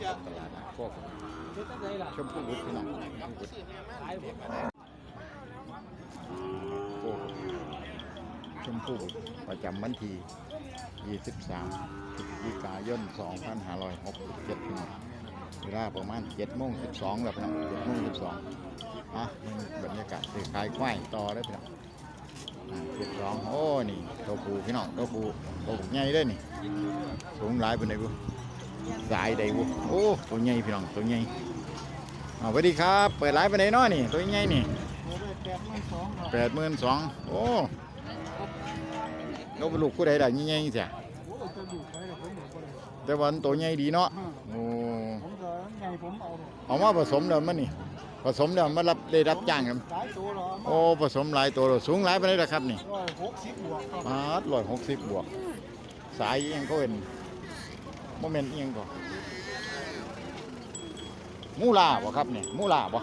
ตลาดนัดโคกชมพู่บุตรพี่น้องชมพู่บุตรโคกชมพู่บุตรประจำวันที่ 23พฤศจิกายน 2567พี่น้องเวลาประมาณ7โมง12แล้วพี่น้อง7โมง12อะนี่บรรยากาศซื้อขายควายต่อเลยพี่น้องอ่า12โอ้ นี่ตัวปูพี่น้องตัวปูตัวปูใหญ่เลยนี่ สูงหลายเป็นไดบุ สายใดบุโอ้ตัวใหญ่พี่น้องตัวใหญ่เอาสวัสดีครับ เปิดร้านไปไหนน้อนี่ ตัวใหญ่นี่แปดหมื่นสองโอ้เราเป็นลูกผู้ใดได้ใหญ่ๆจ้ะแต่วันตัวใหญ่ดีเนาะโอ้ผมก็ไงผมเอาเอามาผสมเดี๋ยวมันนี่ผสมเดี๋ยวมารับได้รับจ้างกันหลายตัวเหรอโอ้ผสมหลายตัวเลยสูงหลายไปไหนล่ะครับนี่ร้อยหกสิบบวกครับมาร้อยหกสิบบวก สายเอียงก็เป็น โมเมนต์เอียงก็มูลาบ่ครับเนี่ยมูลาบ่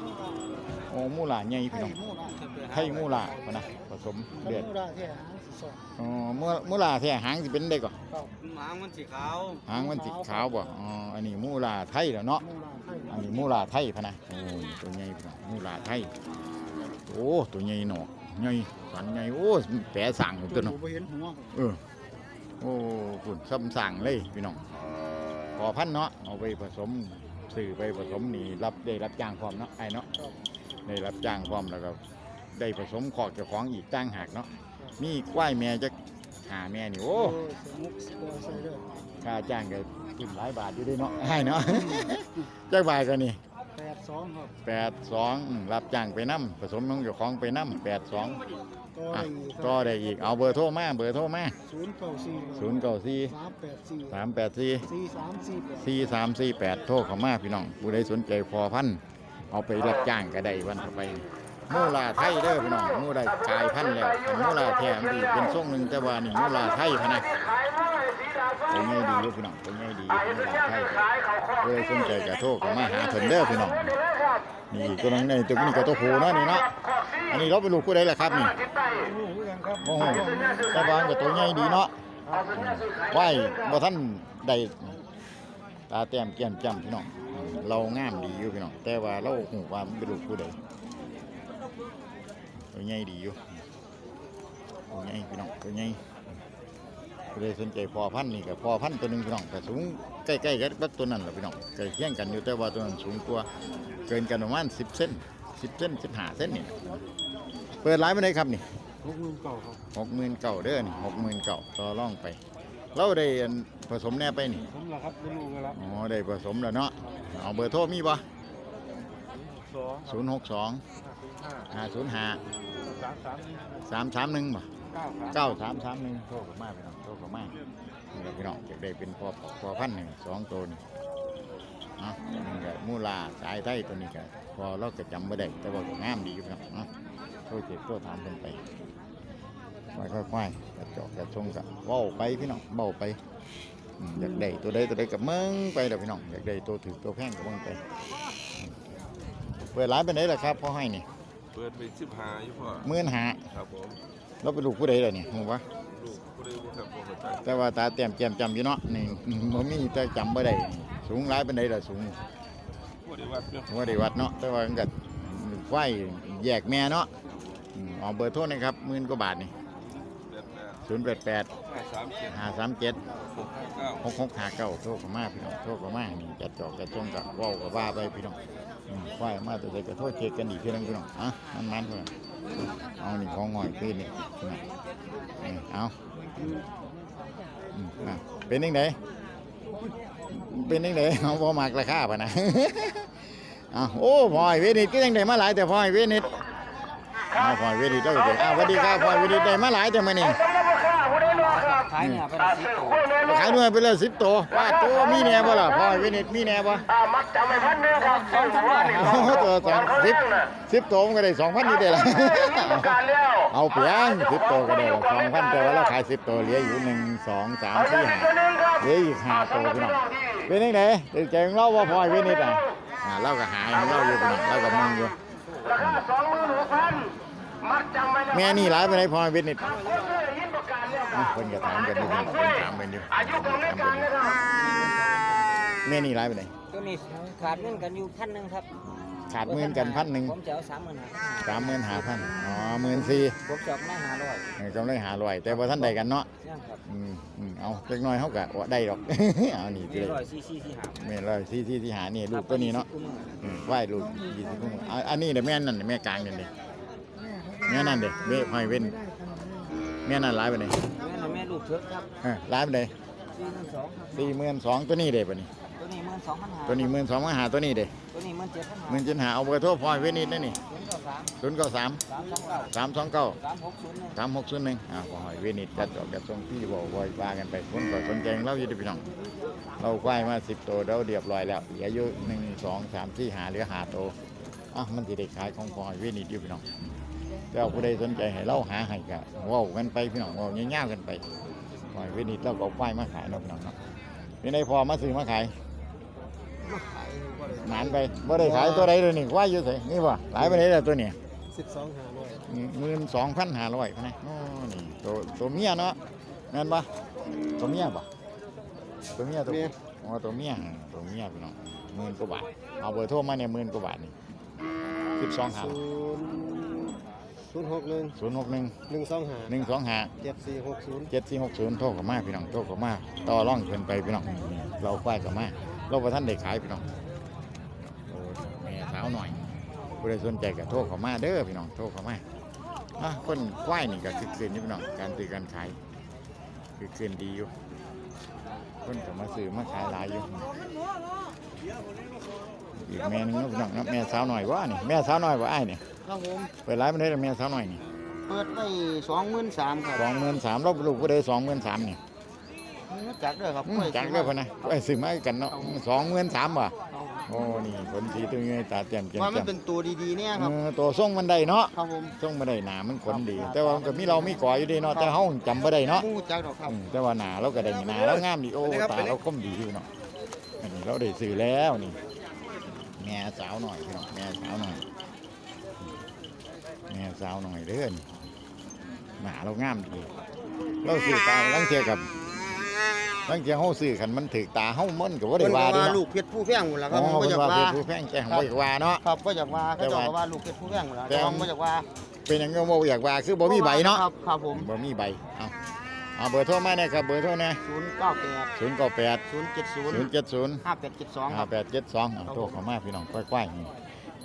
โอ้มูลาใหญ่พี่ให้น้องหมู่นะไข่มูลาบ่นะผสมมันเลือดหมู่ได้แค่หางสิสองอ๋อมูมูลาแท้หางสิเป็นได้ก่อครับหางมันสีขาวหางมันสีขาวบ่อ๋ออันนี้มูลาไทยแล้วเนาะหมู่ได้ให้อันนี้มูลาไทยพะนะโอ้ยตัวใหญ่พี่น้องมูลาไทยโอ้ตัวใหญ่หนอกใหญ่สันใหญ่โอ้แปะสั่งอยู่ตัตัววหนูเนาะไปเห็นหัวเออโอ้ฝุ่นซ้ำสั่งเลยพี่น้อง พอพันเนาะเอาไปผสมสื่อไปผสมนี่รับได้รับจ้างพร้อมเนาะไอ้เนาะได้รับจ้างพร้อมแล้วก็ได้ผสมขอกเจ้าของอีกจ้างหากเนาะมีควายแม่จะหาแม่นี่โอ้มุกสปอร์ใส่เลยค่าจ้างก็ขึ้นหลายบาทอยู่ด้วยเนาะไอ้เนาะจ้างบาทก็นี่ แปดสองครับแปดสองรับจ้างไปน้ำผสมน้องเจ้าของไปน้ำแปดสองก็อะได้อีกคก็รับได้อีกเอาเบอร์โทรมาเบอร์โทรมาศูนย์เก้าสี่ศูนย์เก้าสี่สามแปดสี่สามแปดสี่ สี่สามสี่แปด สี่สามสี่แปดโทรเข้ามาพี่น้องผู้ใดสนใจพอพันธุ์เอาไปรับจ้างก็ได้วันต่อไปมูลาไทยเด้อพี่น้องมูลากลายพันธุ์แล้วแต่มูลาแท้มันดีเป็นทรงหนึ่งแต่ว่านี่มูลาไทยพะนะ ตัวง่ายดีอยู่พี่น้องตัวง่ายดีมูลาไทยผู้ใดสนใจก็โทรเข้ามาหาเพิ่นเด้อพี่น้องนี่ตัวนั้นนี่ตัวนี้ก็ตัวผู้เนาะนี่เนาะอันนี้เราเป็นลูกผู้ใดล่ะครับนี่โอ้โหยังครับโอ้โหแต่ว่ามันก็ตัวใหญ่ดีเนาะไหวบ่ท่านได้ตาแต้มเกี้ยนจำพี่น้องเรางามดีอยู่พี่น้องแต่ว่าเราหูว่ามันเป็นลูกผู้ใดตัวใหญ่ดีอยู่ตัวใหญ่พี่น้องตัวใหญ่ ผู้ใดสนใจพอพันธุ์นี่ก็พอพันธุ์ตัวหนึงพี่น้องแต่สูงใกล้ๆกับตัวนั้นแหละพี่น้องใกล้เคียงกันอยู่แต่ว่าตัวนั้นสูงกว่าเกินกันประมาณ10เส้น10เส้น15เส้นนี่เปิดร้านไปไหนครับนี่หกหมื่นเก้าครับหกหมื่นเก่าเด้อนี่หกหมื่นเก่าต่อร่องไปเราได้อันผสมแน่ไปนี่ผมละครับไม่รู้กันละอ๋อได้ผสมแล้วเนาะเอาเบอร์โทรมีปะสองศูนย์หกสองห้าศูนย์ห้าสามสามสามสามหนึ่งป่ะ เก้าเก้าสามสามหนึ่งโทรกับมาพี่น้องโทรกับมานี่แหละพี่น้องจะได้เป็นพอพอพันหนึ่งสองตัวนี่เนาะนี่ก็มูลาสายไทยตัวนี้ก็พอเราก็จำไม่ได้แต่ว่าก็งามดีอยู่พี่น้องเนาะโทรเจ็บโทรถามเพิ่นไปค่อยๆกระจอกกระชงกับเว้าไปพี่น้องเบ้าไปอืมอยากได้ตัวใดตัวใดกับมึงไปเด้อพี่น้องอยากได้ตัวถือตัวแพงกับมึงไปอืมเปิดร้านเป็นไหนล่ะครับพ่อให้นี่เปิดไปสิบหาอยู่พ่อหมื่นหาครับผม เราเป็นลูกผู้ใดล่ะนี่ฮู้ปะลูกผู้ใดบ่ครับบ่เข้าใจแต่ว่าตาเตรียมแจมจำอยู่เนาะนี่บ่มีแต่จำบ่ได้สูงหลายเป็นไหนล่ะสูงบ่ได้วัดเนาะบ่ได้วัดเนาะแต่ว่ามันก็ไฟแยกแม่เนาะอืมเอาเบอร์โทรหนะครับหมื่นกว่าบาทนี่ แบบแบบ088ห้าสามเจ็ด537หกห้าเก้าหกหกหาเก้าโทรเข้ามาพี่น้องโทรเข้ามานี่จัดจอกจัดจงกับว้าวกับว่าไปพี่น้องอืมว่ามาแต่ใดก็โทษเช็คกันอีกทีนึงพี่น้องอะมันมันเพื่อนเอานี่ของหอยขึ้นนี่พี่น้องนี่เอาอืมอะเป็นยังไงเป็นยังไงเอาพอมากราคาป่ะนะอะโอ้พลอยเวนิดก็ยังได้มาหลายแต่พลอยเวนิดเอาพลอยเวนิดแล้วก็เด็กอ้าวสวัสดีครับพลอยเวนิดได้มาหลายแต่มานี่ ขายเนี่ยเป็นสิบตัวมาขายด้วยไปเลยสิบตัวป้าตัวมีแน่บ่ล่ะพ่อไอ้เวนิดมีแน่บ่มัดจำไม่พันเนื้อครับสองพันวันนี่โอ้โหตัวสองสิบสิบตัวมันก็ได้สองพันอยู่เด้อละการแล้วเอาเพียงสิบตัวก็ได้ละสองพันแต่ว่าเราขายสิบตัวเหลืออยู่หนึ่งสองสามสี่ห้าเหลืออีกห้าตัวพี่น้องเป็นยังไงตื่นใจของเราว่าพ่อไอ้เวนิดอะอ่าเราก็หายของเราอยู่พี่น้องเราก็มึงอยู่ราคาสองหมื่นหกพันมัดจำไม่แม่นี่หลายไปไหนพ่อไอ้เวนิด ยินประกาศแล้วอะเพิ่นก็ถามกันอยู่พี่น้องเพิ่นถามกันอยู่อายุของในการนะครับแม่นี่หลายไปไหนสตัวนี้ขาดเงินกันอยู่พันหนึ่งครับขาดหมื่นกันพันหนึ่งผมจะเอาสามหมื่นห้าสามหมื่นหาพันอ๋อหมื่นสี่ผมจะเอาไม่หาร้อยกำไรหาลอยแต่ว่าท่านใดกันเนาะเนี่ยครับอืมอืมเอาเล็กน้อยเขากะว่าได้ดอกเอานี่มีเลยร้อยสี่สี่สี่หาแม่นร้อยสี่สี่ที่หานี่ลูกตัวนี้เนาะอืมไหวลูกยี่สิบกุ้งเอาอันนี้เดี๋ยวแม่นั่นแม่กลางนี่เด้แม่นั่นเด้เบ้หอยเว้นแม่นั่นร้ายไปไหนแม่น่ะแม่ลูก เถิกครับเออร้ายไปไหนสี่หมื่นสองครับสี่หมื่นสองตัวนี้เด้ปะนี่ตัวนี้หมื่นสองพันห้าตัวนี้หมื่นสองมาหาตัวนี้เด้ตัวนี้หมื่นเจ็ดพันห้าหมื่นเจ็ดหาเอาเบอร์โทรพลอยเว้นนิดนั่นนี่ศูนย์เก้าสามศูนย์เก้าสามสามสองเก้าสามสองเก้า สามหกศูนย์หนึ่ง สามหกศูนย์หนึ่งอ่าพอยเว้นนิดจัดจอกจัดทรงพี่บอกวอยว่ากันไปคนก็สนใจเราอยู่ที่พี่น้อง เราควายมาสิบตัวเราเรียบร้อยแล้วเหลืออยู่หนึ่งสองสามสี่หาเหลือหาตัวอะมันจะได้ขายของพลอยเว้นนิดอยู่พี่น้องแต่ว่าผู้ใดสนใจให้เราหาให้ก็เว้ากันไปพี่น้องเว้าเงี้ยาวๆกันไป ปล่อยเวนิดเราก็เอาควายมาขายเนาะพี่น้องเนาะเป็นไดพอมาซื้อมาขายหมานไปบ่ได้ขายตัวใดเลยนี่ควายอยู่ไสนี่บ่หลายไปไหนแล้วตัวนี้สิบสองหาร้อยหมื่นสองพันห้าร้อยนะโอ้นี่ตัวตัวเมียเนาะแม่นปะตัวเมียปะตัวเมียตัวอ๋อตัวเมียตัวเมียพี่น้องหมื่นกว่าบาทเอาเบอร์โทรมาเนี่ยหมื่นกว่าบาทนี่สิบสองหาศูนย์ ศูนย์หกหนึ่งศูนย์หกหนึ่งหนึ่งสองหาหนึ่งสองห้าเจ็ดสี่หกศูนย์เจ็ดสี่หกศูนย์โทรกับมาพี่น้องโทรกับมาต่อร่องเพิ่นไปพี่น้องเราควายกับมาเราประท่านได้ขายพี่น้องโอ้แม่สาวหน่อยผู้ใดสนใจก็โทรเข้ามาเด้อพี่น้องโทรเข้ามาอะคนควายนี่ก็คือคืนนี่พี่น้องการซื้อการขายคือคืนดีอยู่ คนก็มาซื้อมาขายหลายอยู่อีกแม่หนึงเนาะพี่น้องเนาะแม่สาวหน่อยว่านี่แม่สาวหน่อยว่าไอ้ายนี่ครับผมเปิดร้านไม่ได้แม่สาวหน่อยนี่เปิดไปสองหมื่นสามครับสองหมื่นสามเราลูกผู้ใดสองหมื่นสามนี่จักด้วยครับอืมจักเด้อพะนะไอ้ยซื้อมาให้กันเนาะสองหมื่นสามว่ะ โอ้นี่ผลสีตัวนี้ตาแจ่มแจ่มว่ามันแจ่มเป็นตัวดีๆเนี่ยครับ เออตัวส่งมันได้เนาะครับผมส่งมาได้หนามันขนดี แต่ว่ามันก็มีเรามีก่ออยู่ดีเนาะแต่เฮาจำบ่ได้เนาะมูจักดอกครับ อืมแต่ว่าหนาเราก็ได้หนาเรางามดีโอ้ตาเราคมดีอยู่เนาะอันนี้เราได้ซื้อแล้วนี่แม่สาวหน่อยพี่น้องแม่สาวหน่อยแม่สาวหน่อยเด้อนี่หนาเรางามดี เราซื้อตาลังเทียกับ ลังเทียเฮาซื้อคันมันถึกตาเฮามันก็บ่ได้ว่าเด้ว่าเนาะลูกเพชรผู้แพงหมดแล้วคอ๋รับอผมก็เพิ่อนยากว่าว่า เป็นผู้แพงแต่ของบ่อยากว่าเนาะ ครับก็อยากว่าแต่เขาว่าจะว่าลูกเพชรผู้แพงหมดแล้วแต่แต่ว่าก็อยากว่าเป็นหยังก็บ่อยากว่าคือบ่มีใบเนาะครับครับผมบ่มีใบเอาเอาเบอร์โทรมาเนี่ยครับเบอร์โทรเนี่ยศูนย์เก้าแปด098ศูนย์เจ็ดศูนย์070ห้าแปดเจ็ดสองครับ 5872เอาโทรเข้ามาพี่น้องค่อยๆนี่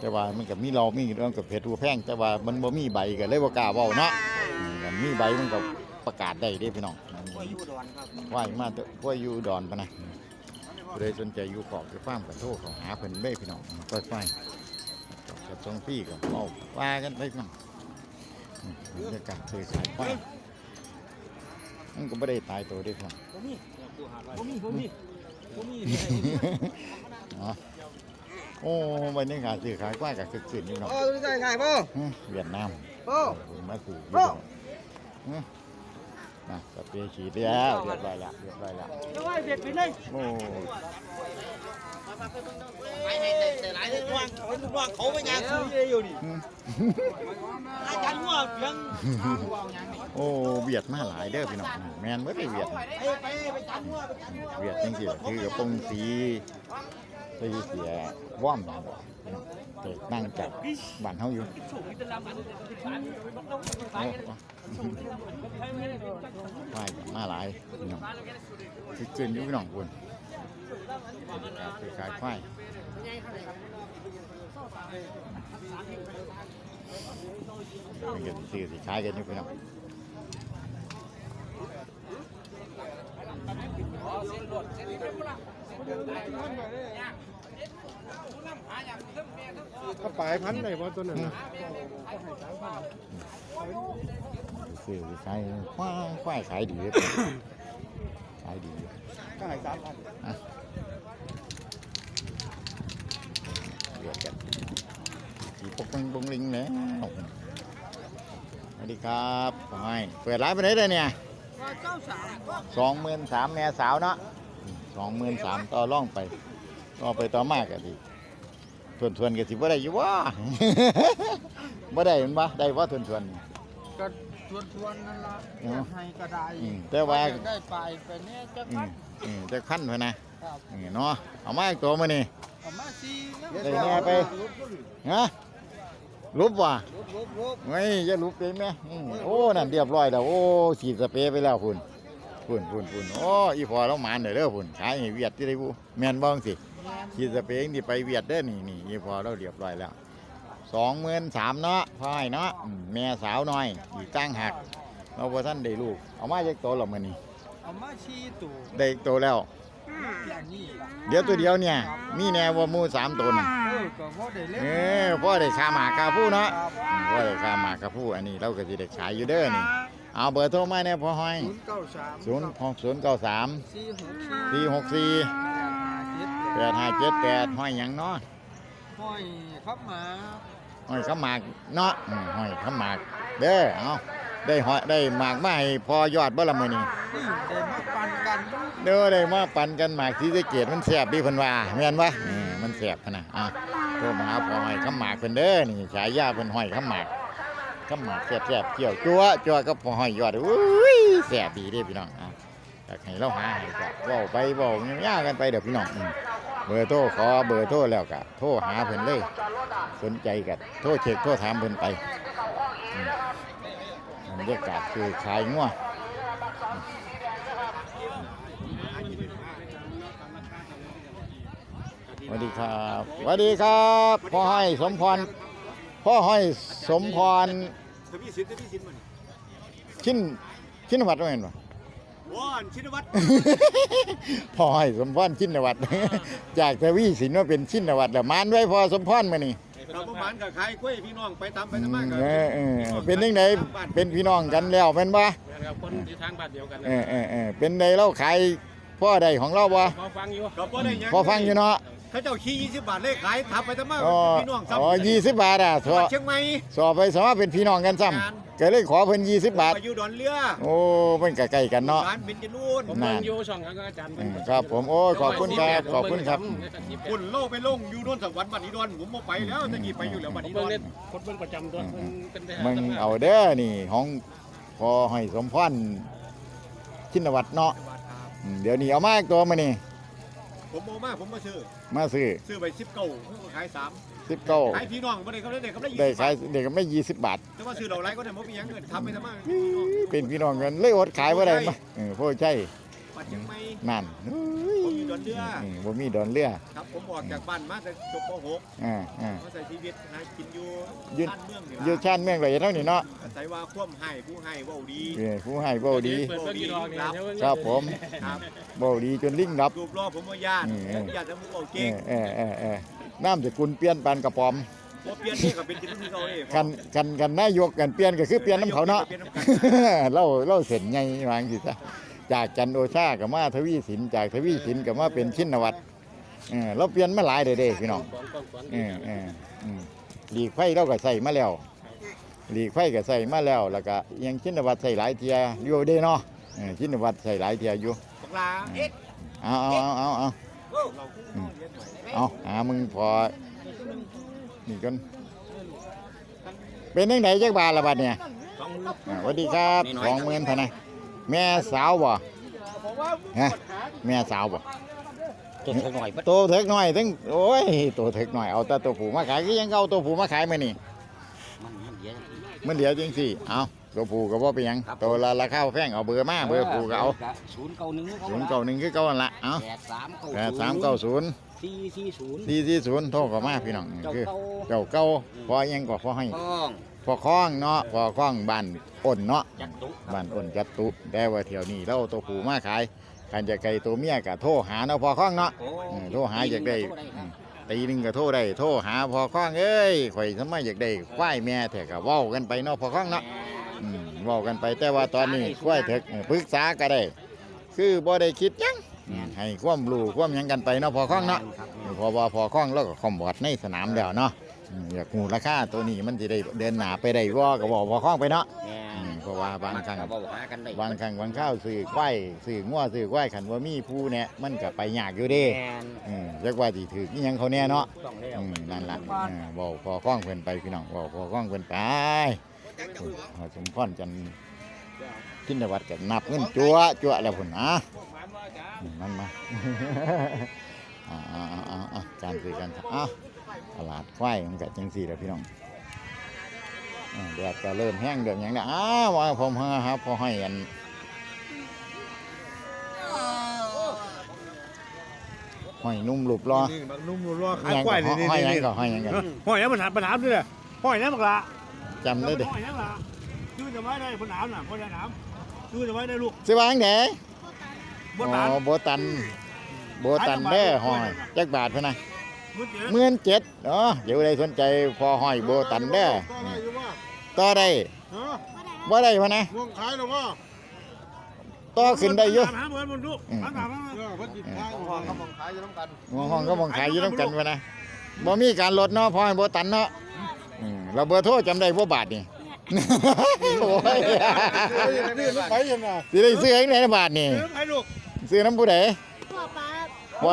แต่ว่ามันก็มีเรามีเรื่องกับเพชรผู้แพงแต่ว่ามันบ่มีใบก็เลยบ่กล้าเว้าเนาะอืมกันมีใบมันก็ ประกาศได้เด้พี่น้องกล้วยยูดอนครับว่ายมาเถอะว่าอยู่อุดอนปะนะผู้ใดสนใจอยู่ขอบไปฟาร์มกับโทรเขาหาเพิ่นได้พี่น้องค่อยๆกับทรงพี่กับเอาว่ากันไปมั่งอืมบรรยากาศซื้อขายไปมันก็ไม่ได้ตายตัวเด้วยครับผมมีผมมีผมมีผมมีอ๋อโอ้บรรยากาศซื้อขายกว้ายกับคึกคืนอยู่เนาะโอ้ดูใจไงพ่ออืมเวียดนามโอ้มาสู่อยู่เนาะอืมนะสเปรย์ฉีดแล้วเรียบร้อยแล้วเรียบร้อยแล้วจะว่าเด็กไปเลยโอ้ไปให้แต่หลายเรื่องว่างเขาลูกว่างเขาไปงานซื้ออยู่นี่อืมอาจารย์ว่าเพียงโอ้เวียดมาหลายเด้อพี่น้องแมนเมื่อไปเวียดน่ะไปไปไปจันว่าไปจันว่าเวียดจริงสิคือกระโปรงสี สีเสียว่อมนั่นบ่พี่น้องแต่นั่งจับบ้านเฮาอยู่โอ้ไปมาหลายพี่น้องคือเกินอยู่พี่น้องคุณคือขายควายมันก็สิซื้อสิขายกันอยู่พี่น้องถ้าปลายพันไหนวะตัวนั้นน่ะซื้อสิขายควายควายขายดีขายดีก็ให้สามพันเดือดกันสีปกปิงปงลิงเลยสวัสดีครับขอให้เปิดร้านไปไหนได้เนี่ยสองหมื่นสามแม่สาวเนาะ สองหมื่นสามต่อร่องไปต่อไปต่อมากกันดีทวนทวนๆกันสิบ่ได้อยู่ว่า บ่ได้แมันบ่ได้ว่าทวนทวน ก็ชวนชวนนั่นละอ๋อให้ก็ได้อืมแต่ว่าได้ไปไปเนี่ยจะๆอืมอืมแต่ขั้นพะนะนี่เนาะเอามาอีกตัวมานี่ เอามาสี่นะได้แน่ไปฮะรูปว่ะลุบลุบลุบไม่จะรูปเป็นไหมอืมโอ้นั่นเรียบร้อยแล้วโอ้ฉีดสเปรย์ไปแล้วคุณ คุณคุณคุณโอ้อีพอเราหมานเด้อเด้อคุณขายให้เวียดที่ได้บูแม่นบ้องสิฉีดสเปรย์นี่ไปเวียดเด้อนี่นี่อีพอเราเรียบร้อยแล้วสองหมื่นสามเนาะพ่อยเนาะอืมแม่สาวน้อยอีกตั้งหักเราพอท่านได้ลูกเอามาจากโตวหรอมือนี่เอามาสี่ตัวได้อีกโตวแล้วอย่างนี้ล่ะเดี๋ยวตัวเดียวเนี่ยมีแนวว่าหมูสามตัวน่ะเออก็พอได้เล่นเออพ่อได้คาหมากคาผู้เนาะครับอืมพ่อได้คาหมากคาผู้อันนี้เราก็สิได้ขายอยู่เด้อนี่ เอาเบอร์โทรมาเนี่ยพ่อห้อยศูนย์เก้าสามศูนย์หกศูนย์เก้าสามสี่หกสี่หกสี่แปดห้าเจ็ดแปดห้าเจ็ดแปดห้อยหยังเนาะห้อยครับหมาห้อยข้าวหมากเนาะอืมห้อยข้าวหมากเด้อเอาได้หอยได้หมากมาให้พอยอดบ่ละมื้อนี้นี่ได้มาปั่นกันเด้อได้มาปั่นกันหมากสีสะเกดมันแซ่บดีเพิ่นว่าแม่นบ่เออมันแซ่บพะนะอะโทรมาหาพ่อห้อยข้าวหมากเพิ่นเด้อนี่ฉายาเพิ่นห้อยข้าวหมาก ข้าหมากแซ่บๆเกี่ยวจั่วจั่วกับพ่อห้อยยอดอุ้ยแซ่บดีเด้พี่น้องอะอยากให้เราหาให้ก็เว้าไปเว้ายาวๆกันไปเด้อพี่น้องอืมเบอร์โทรขอเบอร์โทรแล้วก็โทรหาเพิ่นเลยสนใจกันโทรเช็คโทรถามเพิ่นไปอืมบรรยากาศคือขายงัวสวัสดีครับสวัสดีครับพ่อห้สมพร พ่อห้อยสมพรทวีสินทวีสินมันชินชินวัตรว่าเห็นปะว้านชินวัตรพ่อห้อยสมพรชินวัตรจากทวีสินว่าเป็นชินวัตรแล้วมานไว้พอสมพรมานี่เราประมาณกับขายกล้วยพี่น้องไปตามไปอืตามมมากัเออเออเป็นยังไงเป็นพี่น้องกันแล้วเป็นปะครับคนที่ทางบ้านเดียวกันเออเออเออเป็นไดเราขายพ่อใดของเราบ่พอฟังอยู่ก็บ่ได้หยังพอฟังอยู่เนาะ เขาเจ้าขี้20บาทเลยขายทับไปตามมาอ๋อพี่น้องซ้ำอ๋อยี่สิบบาทอะสจังหอวัดเชียงใหม่ สอบไปสามารถเป็นพี่น้องกันซ้ำก็เลยขอเพิ่นยี่สิบบาท อยู่ดอนเรือโอ้มันก็ใกล้กันเนาะ ร้านเบญจนูนผมเบิ่งอยู่ช่องของอาจารย์อืมครับผมโอ้ยขอบคุณครับขอบคุณครับคุณโลไปลงอยู่โดนสวรรค์บัดนี้ดอนผมบ่ไปแล้วตะกี้ไปอยู่แล้วผบัดมนี้ดเบิ่องนเล่นคนเบิ่งประจำตัวเพิ่นเป็นทหารมึงเอาเด้อนี่ของพอให้สมพรชินวัตรเนาะอืมเดี๋ยวนี้เอามาอีกตัวมานี่ ผมเอามาผมมาซื้อ มาซื้อซื้อไป10เก้าผมก็ขาย3สิบเก้าขายพี่น้องบ่ได้เขาได้เขาได้ได้20ขายบาทเด็กก็ไม่ยี่สิบบาท แต่ว่าซื้อดอกไม้ก็ได้บ่มีหยังเงินทำไปตามมาเป็นพี่น้องกันเลยอดขายบ่ได้มาเออพ่อใช่ บัดเชียงใหม่นั่นผมอยู่ดอนเรืออืมบ่มีดอนเรือครับผมออกจากบ้านมาแต่จบป .6 อ่าอ่า มาใส่ชีวิตหากินอยู่ยืนบ้านเมืองนี่อยู่ชานเมืองไรเท่านี้เนาะอาศัยว่าคว่ำให้ผู้ให้เว้าดีเออผู้ให้เบาดีเปิดเบิ่งกี่ดอกเนี่ยเดี๋ยวเบิ่งครับผมครับเบาดีจนลิงดับ รูปรอบผมว่าญาติอืม ญาติจะมุกเอาเอเก่งอเออเออเออน้ำจะกุลเปลี่ยนปานกระป๋อมพอเปลี่ยนนี่ก็เป็นจิตวิทยาเองกันกันกันนายกกันเปลี่ยนก็คือเปลี่ยนน้ำเขาเนาะเล่าเล่าเสร็จไงวาจังสิจ้ะ จากจันโอชากับมาทวีสินจากทวีสินกับมาเป็นชินวัตรเออเราเปลี่ยนมาหลายเด้เด้พี่น้องของของของเออเอออืมหลีกไฟเราก็ใส่มาแล้ว หลีกไฟก็ใส่มาแล้ว แล้วก็ยังชินวัตรใส่หลายเทียอยู่เด้เนาะเออชินวัตรใส่หลายเทียอยู่บักลาเอ็ดเอาเอาเอาเอาเอาเราอืมเอาหามึงพอนี่กันเป็นยังไงจักบาทละบาทเนี่ยสองมืออ่าสวัสดีครับสองหมื่นเท่านั้น แม่สาวบ่ฮะแม่สาวบ่ตัวหน่อยโตเถิกหน่อยถึงโอ้ยโตเถิกหน่อยเอาแต่ตัวผู้มาขายก็ยังเอาตัวผู้มาขายมานี่มันมันเยอะมันเหลือจริงสิเอาตัวผู้ก็บ่เป็นหยังตัวละราคาแพงเอาเบอร์มาเบอร์ผู้ก็เอาศูนย์เก้าหนึ่งศูนย์เก้าหนึ่งคือเก้าอันละเอาแปดสามเก้าแปดสามเก้าศูนย์สี่สี่ศูนย์สี่สี่ศูนย์โทรเข้ามาพี่น้องนี่เจ้าคือเก้าเจ้าเก้าพอยังก็พอให้ห้อง พอคล้องเนาะพอคล้องบ้านอ้นเนาะจัดตุบ้านอ้นจัดตุแต่ว่าแถวนี้เราเอาตัวผู้มาขายคันจะไกลตัวเมียก็โทรหาเนาะพอคล้องเนาะโอ้เออโทรหาอยากได้อืมตีหนึงก็โทรได้โทรหาพอคล้องเอ้ยข่อยทำไมอยากได้ควายแม่แท้ก็เว้ากันไปเนาะพอคล้องเนาะอืมเว้ากันไปแต่ว่าตอนนี้ควายเถกเออปรึกษาก็ได้ คือบ่ได้คิดหยังอืมให้ความรู้ความหยังกันไปเนาะพอคล้องเนาะเพอว่าพอคล้องแล้วก็คอมบอดในสนามแล้วเนาะ อืมอยากหูราคาตัวนี้มันจะได้เดินหนาไปได้ว่าก็บอกพอคล้องไปเนาะแม่อืมเพราะว่าบางครั้งก็บอกหากันได้บางครั้งบางข้าวสื่อควายสื่อง้วสื่อควายขันว่ามีผู้เนี่ยมันก็ไปยากอยู่เด้แม่นอืมจักว่าสิถือนี่ยังเขาแน่เนาะต้องแล้วอืมนั่นล่ะเออบอกพอคล้องเพิ่นไปพี่น้องบอกพอคล้องเพิ่นไปเอาสมพรจันทินวัดกับนับเงินจั่วจั่วแล้วพุ่นนะอืมมันมา อ่าอ่าอ่าอ่าอ่าการสื่อกันครับอะ ตลาดควายมันก็จังสี่แหละพี่น้องอ่าแดดก็เริ่มแห้งเดือดอย่างนี้อ้าวว่าผมฮะครับพอให้อันห้อยนุ่มหลุบรอนี่มันนุ่มรัวๆขายังควายก็นี่ห้อยยังนี่ก็ห้อยยังกันห้อยยังปัญหาปัญหาด้วยเลยห้อยยังบักละจำได้เด็ห้อยยังละชื่อจะไว้ได้ปัญหาน่ะพ่อจะถามชื่อจะไว้ได้ลูกสิวางไหนบนหลานอ๋อโบตันโบตันเด้อห้อยจักบาทเพื่อนนะมือเจ็ด หมื่นเจ็ดเนาะเดี๋ยวใดสนใจพอห้อยโบตันเด้อต่อได้ฮะบ่ได้พะนะม่วงขายหรือว่าต่อขึ้นได้อยู่ถามหาเบิร์ดบนลูกอืมถามถามหาเออเพิ่นสิขายห้องเขามองขายอยู่น้ำกันมองห้องก็มองขายอยู่น้ำกันพะนะบ่มีการลดเนาะพอให้โบตันเนาะอืมเราเบอร์โทรจำได้บ่บาทนี่โอ้ยนี่มันไปยังไงสิได้ซื้อให้ไหนบาทนี่เออให้ลูกซื้อน้ำผู้ใดพ่อป้าพ่อ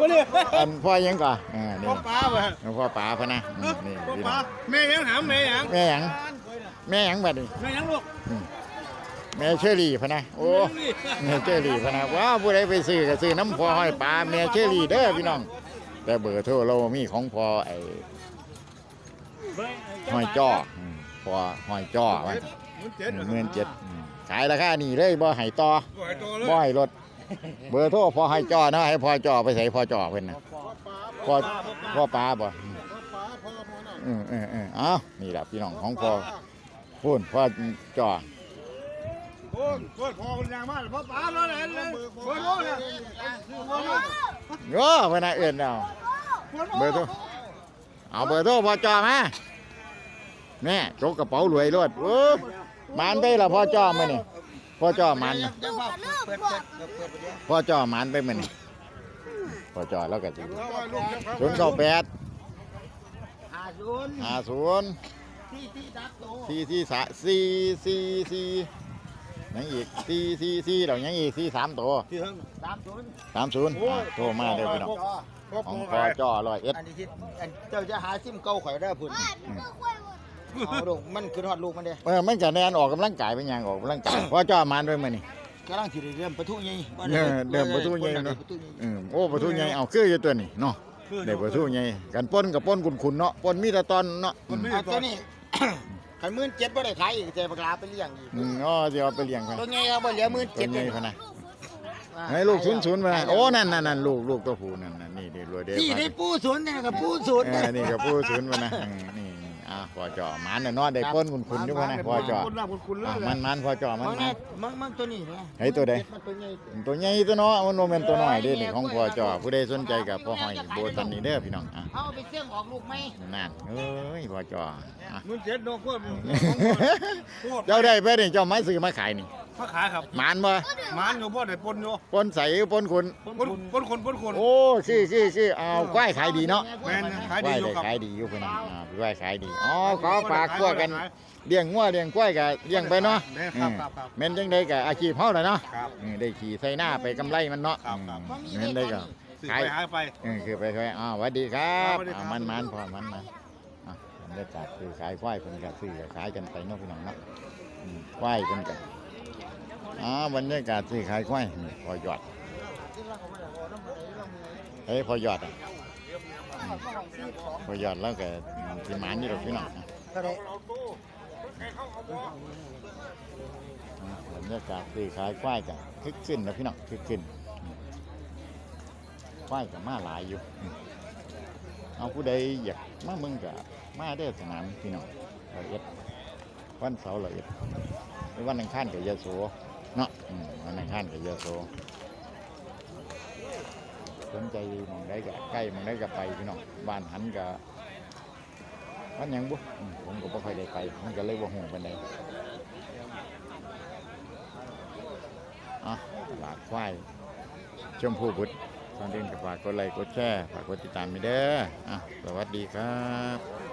บ่เลยอันพ่อยังก่อนอ่านี่พ่อป้าบ่ฮะพ่อป๋าพะนะอืมนี่พ่อพี่น้ป้าองแม่ยังถามแม่ยังแม่หยังแม่หยังบัดนี้แม่ยังลูกแม่เชอรี่พะนะโอ้แม่เชอรี่พะนะว้าวผู้ใดไปซื้อก็ซื้อน้ำพอห้อยปลาแม่เชอรี่เด้อพี่น้อง แต่เบอร์โทรเรามีของพอไอ้ห้อยจ้ออืมพอห้อยจ้อมันมันเจ็ดเงินเจ็ดอืมขายราคานี่เลยบ่ให้ต่อปล่อยตัวเลยบ่ให้ลด เบอร์โทรพอให้จ้อนะให้พอจ้อไปใส่พอจ้อเพิ่นน่ะพอพ่อปลาบ่อืมเออเอออ้านี่แหละพี่น้องของพอพูนพ่อจ้อโอ้ยโอ้ยพอคนยางมากพ่อป้าแล้วเลยเลยโอ้ยโอ้ยเนี่ยโอ้เพิ่นน่ะเอื้อนเอาเบอร์โทรเอาเบอร์โทรพอจ้อมาแม่จกกระเป๋ารวยรวดโอ้มานไปละพ่อจ้อมื้อนี่ พ่อจ้อมันน่ะยังว่าเปิดเปิดเปิดเปิดไปเดี๋ยวพ่อจ้อมันไปมื้อนี่พ่อจ้อแล้วก็สิลูกจะศูนย์เก้าแปดห้าศูนย์ห้าศูนย์ที่ที่ดักโตสี่สี่สาสี่สี่สี่ยังอีกสี่สี่สี่เรายังอีกสี่สามตัวที่ทั้งสามศูนย์สามศูนย์อ่าโทรมาเด้อพี่น้องพ่อของพ่อพ่อจ้อร้อยเอ็ดอันนี้ที่อันเจ้าจะหาซิมเก่าข่อยได้พุ่นบ้านมันก็ค่อยหมด เอาลูกมันคือทอดลูกมันเด้เออมันก็แนนออกกำลังกายเป็นหยังออกกำลังกายพ่อจ้อมันไปมื้อนี่กำลังสิได้เริ่มประตูใหญ่บ่เออเดิมประตูใหญ่เนาะประตูใหญ่อืมโอ้ประตูใหญ่เอาคืออยู่ตัวนี้เนาะเดี๋ยวประตูใหญ่กันป้นกับป้นคุณๆเนาะป้นมีแต่ตอนเนาะอืมเอาตัวนี้ขันมื่นเจ็ดบ่ได้ขายอีกแต่ปลาไปเลี้ยงอีกอืมอ๋อเดี๋ยวเอาไปเลี้ยงกันตัวใหญ่เอาบ่เหลือมื่นตัเจ็วดใหญ่พะนะให้ลูกศูนย์ศูนย์มาโอ้นั่นนั่นนั่นลูกลูกตัวผู้นั่นนั่นนี่เดี๋ยวรวยเด้อที่ได้ปูศูนย์นี่กับปูศูนย์เออนี่ก็ผู้ศูนย์มานะอืมนี่นี่ อะพอจ่อหมันน่ะเนอได้ป้นคุณคุณอยู่มานะพอจ่อคนหน้าคนคุณเลยอะมันมันพอจ่อมันมันมันี่นมันมันตัวนี้นะเฮ้ยตัวใด มันตัวใหญ่ตัวใหญ่ตัวเนาะมันโนเมนตัวน้อยเด้นี่ของพอจ่อผู้ใดสนใจกับพ่อหอยโบตันนี่เด้อพี่น้องอะเอาไปเสี่ยงออกลูกไหมนั่นเอ้ยพอจ่ออะมึงเจ็ดดอกกล้วยมึงเจ้าได้ไปนี่เจ้าไม้ซื้อมาขายนี่ มาขายครับหมันบ่หมันอยู่บ่ได้ปนอยู่ป้นใสป้นคุณปนปนคนปนคนโอ้คือคือคือเอาควายขายดีเนาะแม่นขายควาดียอยู่ได้ครับขายดีอยู่พี่น้องอ่าพี่ควายขายดีอ๋อขอฝากพวกกันเลี้ยงงัวเลี้ยงควายก็เลี้ยงไปเนาะแม่ครับครับครับแม่นจังไดก็อาชีพเฮาล่ะเนาะครับอืมได้ขี่ใส่หน้าไปกำไรมันเนาะครับครับอืมแม่นได้ก็ซื้อไปหายไปเออคือไปค่อยอ้าวสวัสดีครับสวัสดีครับอ่ามันมันพอมันมันอะบรรยากาศคือขายควายเพิ่นก็ซื้อก็ขายกันไปเนาะพี่น้องเนาะอืมควายเพิ่นก็ อ่าบรรยากาศซื้อขายควายพอยอดเฮ้ยพอยอดอะพอยอดแล้วก็สิหมานอยู่ดอกพี่น้องก็ได้บรรยากาศซื้อขายควายกันคึกขึ้นนะพี่น้องคึกขึ้นควายกับมาหลายอยู่ เอาผู้ใดอยากมาเมืองกับมาได้สนามพี่น้องละเอียดวันเสาร์ละเอียดวันอังคารกับยาโส เนาะอืมวันอังคารกับยาโสสนใจมองได้กับใกล้มองได้กับไปพี่น้องบ้านหันกับวันยังบุอืมผมก็บ่ค่อยได้ไปมันก็เลยบ่ฮู้ปานอะตลาดควายชมพูบุตรตอนเดินกับฝากกดไลค์กดแชร์ฝากกดติดตามไปเด้ออะสวัสดีครับ